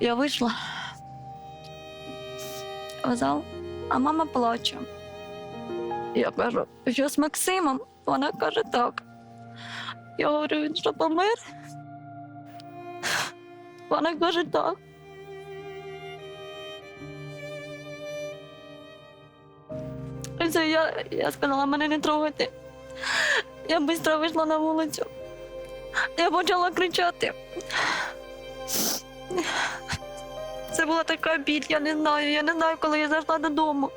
Я вийшла в зал, а мама плаче. Я кажу, що з Максимом? Вона каже так. Я говорю, він що помер? Вона каже так. І я, я сказала, мене не трогайте. Я швидко вийшла на вулицю. Я почала кричати. Це була така біль, я не знаю. Я не знаю, коли я зайшла додому.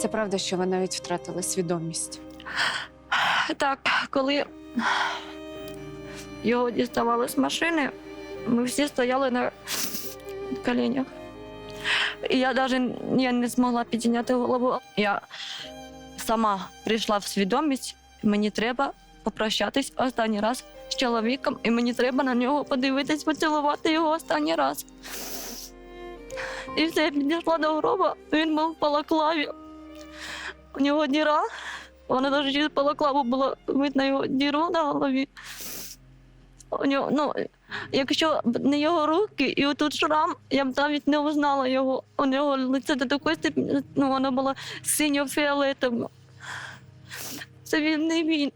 Це правда, що ви навіть втратили свідомість. Так, коли його діставали з машини, ми всі стояли на коленях. І я навіть я не змогла підняти голову. Я сама прийшла в свідомість, мені треба попрощатись останній раз з чоловіком, і мені треба на нього подивитись, поцілувати його останній раз. І все, я підійшла до гроба, він був в балаклаві. У нього діра, вона навіть через балаклаву було видно його діру на голові. У нього, ну, якщо б не його руки і отут шрам, я б навіть не узнала його. У нього лице до такої степені, ну, воно було синьо-фіолетове. Це він не він.